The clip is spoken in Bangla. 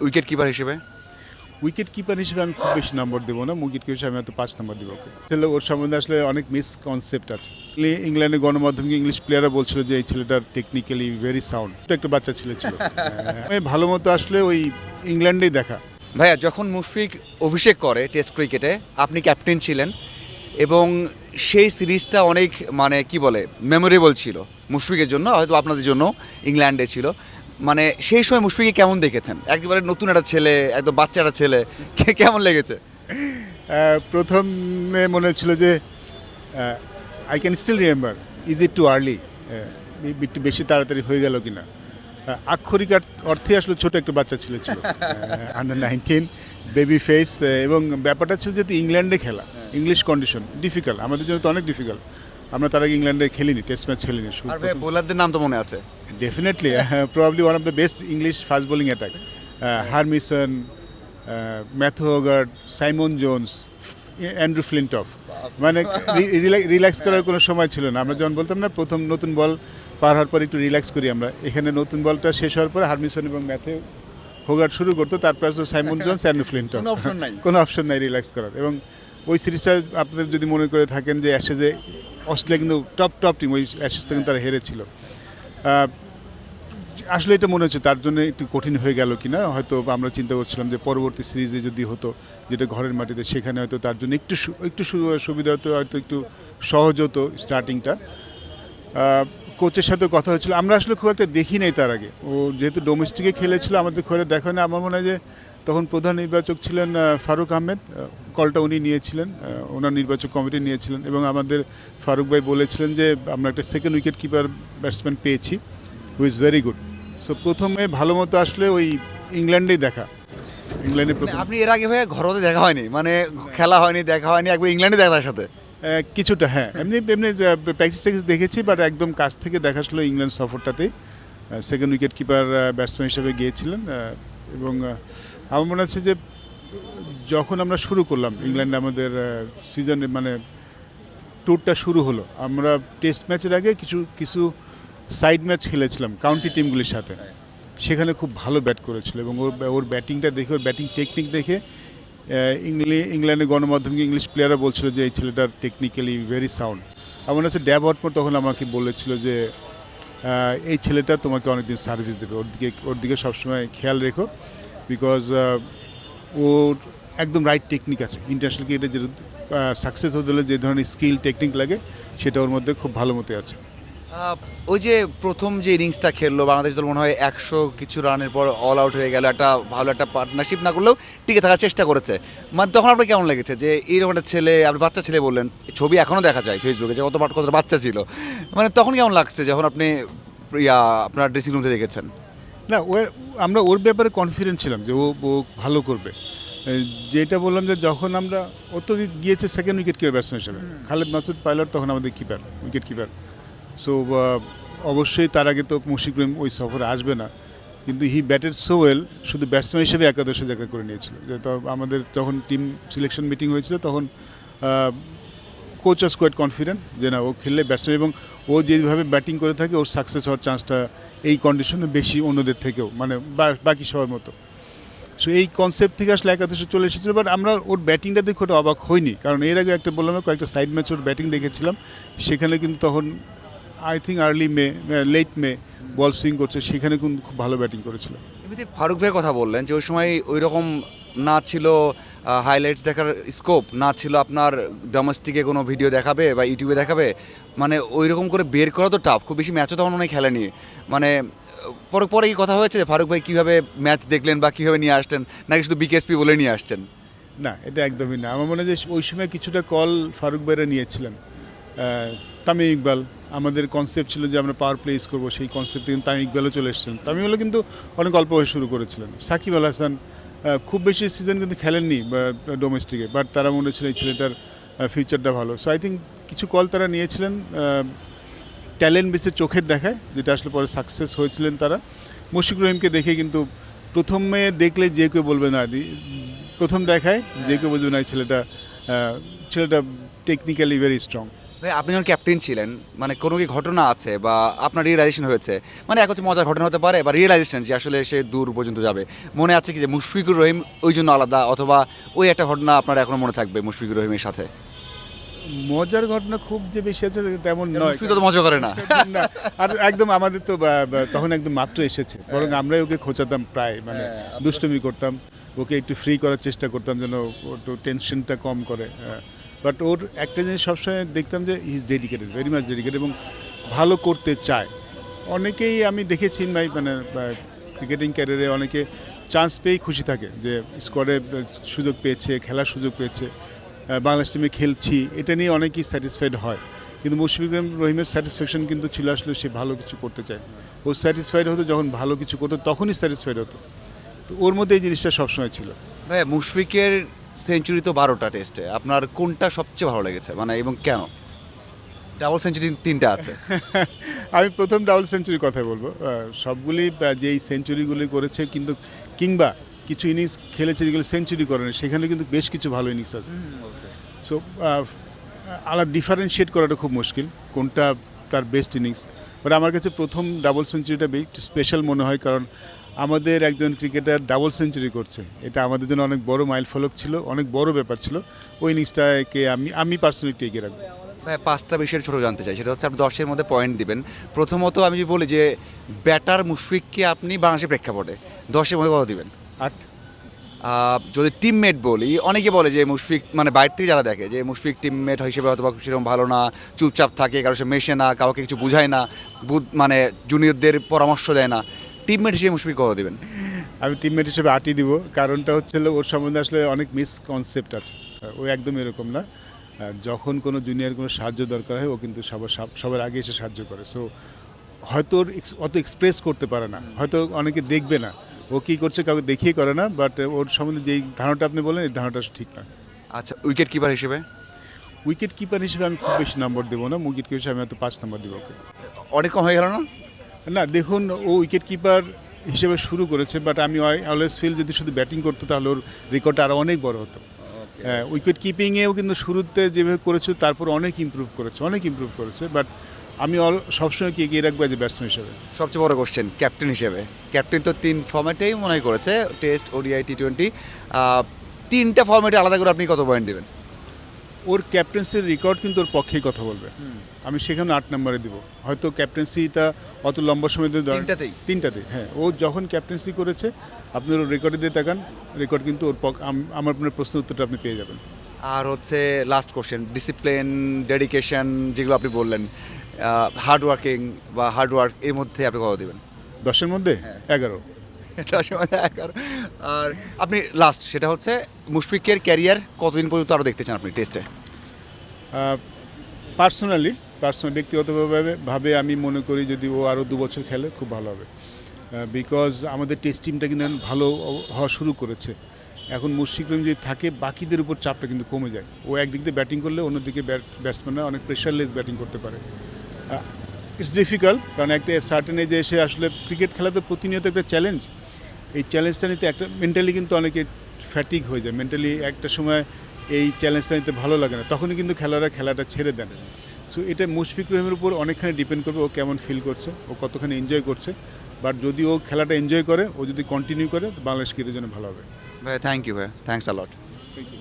উইকেট কিপার হিসেবে? উইকেট কিপার হিসেবে আমি খুব বেশি নম্বর দেবো না। উইকেট কিপার হিসেবে আমি হয়তো পাঁচ নম্বর দেবো। ওকে তাহলে ওর সম্বন্ধে আসলে অনেক মিসকনসেপ্ট আছে। ইংলে- ইংল্যান্ডের গণমাধ্যমে ইংলিশ প্লেয়াররা বলছিল যে এই ছেলেটার টেকনিক্যালি ভেরি সাউন্ড একটা বাচ্চা ছেলে ছিল। আমি ভালো মতো আসলে ওই ইংল্যান্ডেই দেখা। ভাইয়া যখন মুশফিক অভিষেক করে টেস্ট ক্রিকেটে আপনি ক্যাপ্টেন ছিলেন এবং সেই সিরিজটা অনেক মানে কি বলে মেমোরেবল ছিল মুশফিকের জন্য হয়তো আপনাদের জন্য ইংল্যান্ডে ছিল। মানে সেই সময় মুশফিকে কেমন দেখেছেন? একেবারে নতুন একটা ছেলে একদম বাচ্চা একটা ছেলে কে- কেমন লেগেছে? প্রথমে মনে হচ্ছিল যে I can still remember is it too early একটু বেশি তাড়াতাড়ি হয়ে গেল কিনা? আক্ষরিক অর্থে আসলে ছোট একটা বাচ্চা ছেলে ছিল। আন্ডার নাইনটিন বেবি ফেস এবং ব্যাপারটা ছিল যেহেতু ইংল্যান্ডে খেলা ইংলিশ কন্ডিশন ডিফিকাল্ট আমাদের জন্য তো অনেক ডিফিকাল্ট আমরা তার আগে ইংল্যান্ডে খেলিনি টেস্ট ম্যাচ খেলিনি আর ভাই বোলারদের নাম তো মনে আছে। Definitely probably one of the best English fast bowling attack Harmison Matthew Hoggard Simon Jones Andrew Flintoff মানে রিল্যাক্স করার কোনো সময় ছিল না। আমরা যখন বলতাম না প্রথম নতুন বল পার হওয়ার পর একটু রিল্যাক্স করি আমরা। এখানে নতুন বলটা শেষ হওয়ার পর হারমিসন এবং ম্যাথু হোগার্ড শুরু করতো তারপর সাইমন জোনস অ্যান্ড্রু ফ্লিন্টফ কোনো কোনো অপশন নাই রিল্যাক্স করার। এবং ওই সিরিজটা আপনাদের যদি মনে করে থাকেন যে অ্যাশেজে অস্ট্রেলিয়া কিন্তু টপ টপ টিম ওই অ্যাশেজ থেকে তারা হেরেছিল। আসলে এটা মনে হচ্ছে তার জন্য একটু কঠিন হয়ে গেল কি না হয়তো আমরা চিন্তা করছিলাম যে পরবর্তী সিরিজে যদি হতো, যেটা ঘরের মাটিতে, সেখানে হয়তো তার জন্য একটু একটু সুবিধা হতো, হয়তো একটু সহজ হতো স্টার্টিংটা কোচের সাথে কথা হয়েছিল। আমরা আসলে খুব একটা দেখি নাই তার আগে। ও যেহেতু ডোমেস্টিকে খেলেছিল আমাদের খুব দেখা না আমার মনে হয় যে তখন প্রধান নির্বাচক ছিলেন ফারুক আহমেদ। কলটা উনি নিয়েছিলেন ওনার নির্বাচক কমিটি নিয়েছিলেন এবং আমাদের ফারুক ভাই বলেছিলেন যে আমরা একটা সেকেন্ড উইকেট কিপার ব্যাটসম্যান পেয়েছি who is very good so প্রথমে ভালো মতো আসলে ওই ইংল্যান্ডেই দেখা। ইংল্যান্ডে মানে আপনি এর আগে ভাইয়া ঘরোতে দেখা হয়নি। মানে খেলা হয়নি দেখা হয়নি একবার ইংল্যান্ডে দেখা তার সাথে। কিছুটা হ্যাঁ। এমনি এমনি প্র্যাকটিস ট্যাকটিস দেখেছি বাট একদম কাছ থেকে দেখা ছিল ইংল্যান্ড সফরটাতে। সেকেন্ড উইকেট কিপার ব্যাটসম্যান হিসেবে গিয়েছিলেন এবং আমার মনে হচ্ছে যে, যখন আমরা শুরু করলাম ইংল্যান্ডে আমাদের সিজন মানে ট্যুরটা শুরু হলো, আমরা টেস্ট ম্যাচের আগে কিছু কিছু সাইড ম্যাচ খেলেছিলাম কাউন্টি টিমগুলির সাথে। সেখানে খুব ভালো ব্যাট করেছিল এবং ওর ওর ব্যাটিংটা দেখে, ওর ব্যাটিং টেকনিক দেখে ইংলি, ইংল্যান্ডের গণমাধ্যমে ইংলিশ প্লেয়াররা বলছিল যে এই ছেলেটার টেকনিক্যালি ভেরি সাউন্ড আমার হচ্ছে ড্যাব হটমোর তখন আমাকে বলেছিল যে এই ছেলেটা তোমাকে অনেকদিন সার্ভিস দেবে। ওর দিকে ওর দিকে সবসময় খেয়াল রেখো বিকজ ওর একদম রাইট টেকনিক আছে। ইন্টারন্যাশনাল ক্রিকেটে যে সাকসেস হতে হলে যে ধরনের স্কিল টেকনিক লাগে, সেটা ওর মধ্যে খুব ভালো মতো আছে। ওই যে প্রথম যে ইনিংসটা খেললো বাংলাদেশ দল মনে হয় একশো কিছু রানের পর অল আউট হয়ে গেল একটা ভালো একটা পার্টনারশিপ না করলেও টিকে থাকার চেষ্টা করেছে। মানে তখন আপনার কেমন লেগেছে যে এইরকম একটা ছেলে আপনি বাচ্চা ছেলে বললেন ছবি এখনও দেখা যায় ফেসবুকে যে কত বাট- কত বাচ্চা ছিল। মানে তখন কেমন লাগছে যখন আপনি ইয়া আপনার ড্রেসিং রুমে দেখেছেন? না ও আমরা ওর ব্যাপারে কনফিডেন্ট ছিলাম যে ও ও ভালো করবে। যেটা বললাম যে যখন আমরা ও তো গিয়েছে সেকেন্ড উইকেট কিপার ব্যাটসম্যান হিসেবে। খালেদ মাসুদ পাইলট তখন আমাদের কিপার উইকেট কিপার সো অবশ্যই তার আগে তো মুশিক রহিম ওই সফরে আসবে না। কিন্তু হি ব্যাটেড সো ওয়েল শুধু ব্যাটসম্যান হিসেবে একাদশে জায়গা করে নিয়েছিল। যে আমাদের যখন টিম সিলেকশন মিটিং হয়েছিল তখন কোচ ওয়াজ কোয়াইট কনফিডেন্ট যে না, ও খেললে ব্যাটসম্যান এবং ও যেভাবে ব্যাটিং করে থাকে, ওর সাকসেস হওয়ার চান্সটা এই কন্ডিশনে বেশি অন্যদের থেকেও মানে বাকি সবার মতো। সো এই কনসেপ্ট থেকে আসলে একাদশে চলে এসেছিল বাট আমরা ওর ব্যাটিংটা দেখে ওটা অবাক হয়নি কারণ এর আগে একটা বললাম কয়েকটা সাইড ম্যাচ ওর ব্যাটিং দেখেছিলাম। সেখানে কিন্তু তখন I think early may late may ball swing করছে সেখানে কিন্তু খুব ভালো ব্যাটিং করেছিল। এমনিতে ফারুক ভাইয়ের কথা বললেন যে ওই সময় ওই রকম না ছিল হাইলাইটস দেখার স্কোপ না ছিল আপনার ডোমেস্টিকে কোনো ভিডিও দেখাবে বা ইউটিউবে দেখাবে মানে ওই রকম করে বের করা তো টাফ খুব বেশি ম্যাচও তখন হয় খেলেনি। মানে পরে পরে কি কথা হয়েছে যে ফারুক ভাই কীভাবে ম্যাচ দেখলেন বা কীভাবে নিয়ে আসতেন নাকি শুধু বিকেএসপি বলে নিয়ে আসছেন? না এটা একদমই না। আমার মনে হয় যে ওই সময় কিছুটা কল ফারুক ভাইরা নিয়েছিলেন তামিম ইকবাল আমাদের কনসেপ্ট ছিল যে আমরা পাওয়ার প্লেস করব, সেই কনসেপ্ট কিন্তু তামিম ইকবালও চলে এসেছিলেন। তামিম ইকবালও কিন্তু অনেক অল্প হয়ে শুরু করেছিলেন। সাকিব আল হাসান খুব বেশি সিজন কিন্তু খেলেননি ডোমেস্টিকে বাট তারা মনে হচ্ছিল এই ছেলেটার ফিউচারটা ভালো। সো আই থিঙ্ক কিছু কল তারা নিয়েছিলেন ট্যালেন্ট বেসে চোখের দেখায়, যেটা আসলে পরে সাকসেস হয়েছিলেন তারা। মুশিক রহিমকে দেখে কিন্তু প্রথমে দেখলে যে কেউ বলবে না প্রথম দেখায় যে কেউ বলবে না ছেলেটা ছেলেটা টেকনিক্যালি ভেরি স্ট্রং ভাই আপনি যখন ক্যাপ্টেন ছিলেন মানে কোনো কি ঘটনা আছে বা আপনার রিয়েলাইজেশন হয়েছে? মানে এক হচ্ছে মজার ঘটনা হতে পারে বা রিয়েলাইজেশন যে আসলে সে দূর পর্যন্ত যাবে। মনে আছে কি যে মুশফিকুর রহিম ওই জন্য আলাদা অথবা ওই একটা ঘটনা আপনার এখনও মনে থাকবে মুশফিকুর রহিমের সাথে? মজার ঘটনা খুব যে বেশি আছে তেমন নয়। তো মজা করে না? না। আর একদম আমাদের তো তখন একদম মাত্র এসেছে। বরং আমরাই ওকে খোঁচাতাম প্রায় মানে হ্যাঁ, দুষ্টমি করতাম। ওকে একটু ফ্রি করার চেষ্টা করতাম যেন একটু টেনশনটা কম করে বাট ওর একটা জিনিস সবসময় দেখতাম যে is dedicated very much dedicated এবং ভালো করতে চায়। অনেকেই আমি দেখেছি ভাই মানে ক্রিকেটিং ক্যারিয়ারে অনেকে চান্স পেয়েই খুশি থাকে যে স্কোয়াডে সুযোগ পেয়েছে, খেলার সুযোগ পেয়েছে বাংলাদেশ টিমে খেলছি, এটা নিয়ে অনেকেই স্যাটিসফাইড হয়। কিন্তু মুশফিকুর রহিমের স্যাটিসফ্যাকশন কিন্তু ছিল আসলে সে ভালো কিছু করতে চায়। ও স্যাটিসফাইড হতো যখন ভালো কিছু করতো, তখনই স্যাটিসফাইড হতো। তো ওর মধ্যে এই জিনিসটা সবসময় ছিল। ভাই মুশফিকের সেঞ্চুরি তো বারোটা টেস্টে আপনার কোনটা সবচেয়ে ভালো লেগেছে? মানে এবং কেন? ডাবল সেঞ্চুরি তিনটা আছে। আমি প্রথম ডাবল সেঞ্চুরির কথা বলব। সবগুলি যেই সেঞ্চুরিগুলি করেছে কিন্তু কিংবা কিছু ইনিংস খেলেছে যেগুলো সেঞ্চুরি করেনি সেখানে কিন্তু বেশ কিছু ভালো ইনিংস আছে। সো আলাদা ডিফারেন্সিয়েট করাটা খুব মুশকিল কোনটা তার বেস্ট ইনিংস বাট আমার কাছে প্রথম ডাবল সেঞ্চুরিটা একটু স্পেশাল মনে হয় কারণ আমাদের একজন ক্রিকেটার ডাবল সেঞ্চুরি করছে। এটা আমাদের জন্য অনেক বড় মাইল ফলক ছিল অনেক বড় ব্যাপার ছিল। ওই ইনিংসটাকে আমি আমি পার্সোনালি এগিয়ে রাখব। ভাই পাঁচটা বিষয়ের ছোটো জানতে চাই। সেটা হচ্ছে আপনি দশের মধ্যে পয়েন্ট দিবেন। প্রথমত আমি যদি বলি যে ব্যাটার মুশফিককে আপনি বাংলাদেশের প্রেক্ষাপটে দশের মধ্যে কত দিবেন? আট। যদি টিমমেট বলি অনেকে বলে যে মুশফিক মানে বাইরে থেকে যারা দেখে যে মুশফিক টিমমেট হিসেবে অথবা সেরকম ভালো না চুপচাপ থাকে কারও সে মেশে না কাউকে কিছু বুঝায় না বুধ মানে জুনিয়রদের পরামর্শ দেয় না। টিমমেট হিসেবে মুশফিক কত দেবেন? আমি টিমমেট হিসেবে আটই দিব। কারণটা হচ্ছে ওর সম্বন্ধে আসলে অনেক মিসকনসেপ্ট আছে। ও একদম এরকম না। যখন কোনো জুনিয়র কোনো সাহায্য দরকার হয় ও কিন্তু সবার সবার আগে এসে সাহায্য করে। সো হয়তো ওর অত এক্সপ্রেস করতে পারে না। হয়তো অনেকে দেখবে না। ও কী করছে কাউকে দেখিয়ে করে না বাট ওর সম্বন্ধে যেই ধারণাটা আপনি বলেন এই ধারণাটা ঠিক না। আচ্ছা উইকেট কিপার হিসেবে? উইকেট কিপার হিসেবে আমি খুব বেশি নম্বর দেবো না। উইকেট কিপার হিসেবে আমি হয়তো পাঁচ নম্বর দেবো ওকে। অনেক কম হয়ে গেল না? না দেখুন ও উইকেট কিপার হিসেবে শুরু করেছে বাট আমি অলওয়েজ ফিল যদি শুধু ব্যাটিং করতো তাহলে ওর রেকর্ডটা আরও অনেক বড় হতো। উইকেট কিপিংয়েও কিন্তু শুরুতে যেভাবে করেছে তারপর অনেক ইমপ্রুভ করেছে অনেক ইমপ্রুভ করেছে বাট আমি অল সবসময় কি এগিয়ে রাখব এজ এ ব্যাটসম্যান হিসেবে? সবচেয়ে বড় কোশ্চেন ক্যাপ্টেন হিসেবে। ক্যাপ্টেন তো তিন ফর্ম্যাটেই মনে করেছে টেস্ট ওডিআই টি টোয়েন্টি তিনটা ফর্ম্যাটে আলাদা করে আপনি কত পয়েন্ট দেবেন? ওর ক্যাপ্টেন্সির রেকর্ড কিন্তু ওর পক্ষেই কথা বলবে। আমি সেখানে আট নম্বরে দিব। হয়তো ক্যাপ্টেন্সিটা অত লম্বা সময় ধরে তিনটাতেই? তিনটাতে হ্যাঁ। ও যখন ক্যাপ্টেন্সি করেছে আপনি ওর রেকর্ডে দিয়ে তাকান। রেকর্ড কিন্তু ওর আমার আপনার প্রশ্ন উত্তরটা আপনি পেয়ে যাবেন। আর হচ্ছে লাস্ট কোশ্চেন ডিসিপ্লিন ডেডিকেশন যেগুলো আপনি বললেন হার্ড ওয়ার্কিং বা হার্ড ওয়ার্ক এর মধ্যে আপনি কত দেবেন? দশের মধ্যে? এগারো। আর আপনি লাস্ট সেটা হচ্ছে মুশফিকের ক্যারিয়ার কতদিন পর্যন্ত আরও দেখতে চান আপনি টেস্টে পার্সোনালি পার্সোনাল ব্যক্তিগতভাবে ভাবে আমি মনে করি যদি ও আরও দু বছর খেলে খুব ভালো হবে। বিকজ আমাদের টেস্ট টিমটা কিন্তু ভালো হওয়া শুরু করেছে। এখন মুশফিক রহিম যদি থাকে, বাকিদের উপর চাপটা কিন্তু কমে যায়। ও একদিক দিয়ে ব্যাটিং করলে অন্যদিকে ব্যাট ব্যাটসম্যানরা অনেক প্রেশারলেস ব্যাটিং করতে পারে। ইটস ডিফিকাল্ট কারণ একটা সার্টেন এজে এসে আসলে ক্রিকেট খেলা তো প্রতিনিয়ত একটা চ্যালেঞ্জ এই চ্যালেঞ্জটা নিতে একটা মেন্টালি কিন্তু অনেকে ফ্যাটিক হয়ে যায়। মেন্টালি একটা সময় এই চ্যালেঞ্জটা নিতে ভালো লাগে না। তখনই কিন্তু খেলারা খেলাটা ছেড়ে দেন। সো এটা মুশফিক রহিমের উপর অনেকখানি ডিপেন্ড করবে ও কেমন ফিল করছে ও কতখানি এনজয় করছে। বাট যদি ও খেলাটা এনজয় করে ও যদি কন্টিনিউ করে বাংলাদেশ ক্রিকেটের জন্য ভালো হবে। ভাই থ্যাংক ইউ ভাই। Thanks a lot thank you